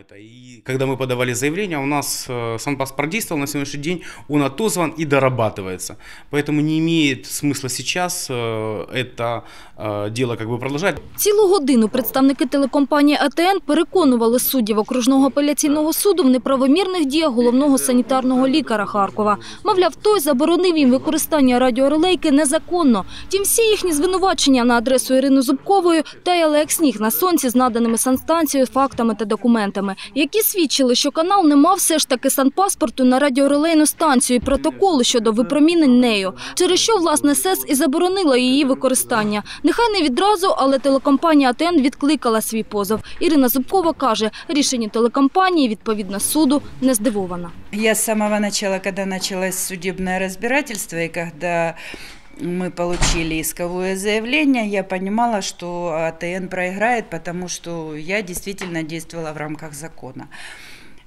это. И когда мы подавали заявление, у нас э, санпаспорт действовал на сегодняшний день, он отозван и дорабатывается. Поэтому не имеет смысла сейчас э, это э, дело как бы продолжать. Цілу годину представники телекомпанії АТН переконували суддів окружного апеляційного суду в неправомірних діях головного санітарного лікаря Харкова. Мовляв, той заборонив їм використання радіорелейки незаконно. Тім всі їхні звинувачення на адресу Ірини Зубкової таяли як сніг на сонці з наданими санстанцією фактами та документами, які свідчили, що канал не мав все ж таки санпаспорту на радіорелейну станцію і протоколу щодо випромінень нею, через що власне СЕС і заборонила її використання. Нехай не відразу, але телекомпанія АТН відкликала свій позов. Ірина Зубкова каже, рішенню телекомпанії відповідно суду не здивована. Я с самого начала, когда началось судебное разбирательство и когда мы получили исковое заявление, я понимала, что АТН проиграет, потому что я действительно действовала в рамках закона.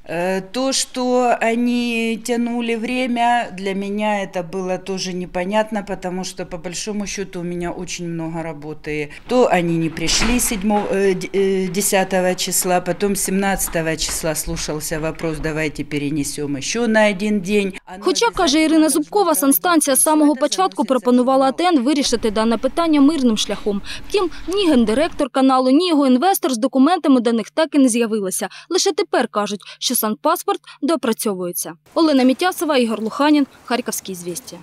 Э, То, что они тянули время, для меня это было тоже непонятно, потому что по большому счету у меня очень много работы. То они не пришли 7, э, д- э, 10 числа, потом 17 числа слушался вопрос, давайте перенесем еще на один день. Хоча, каже Ірина Зубкова, санстанція з самого початку пропонувала АТН вирішити дане питання мирним шляхом. Втім, ні гендиректор каналу, ні його інвестор з документами до них так і не з'явилися. Лише тепер кажуть, що санпаспорт допрацьовується. Олена Мітясова, Ігор Луханін, Харківські звістя.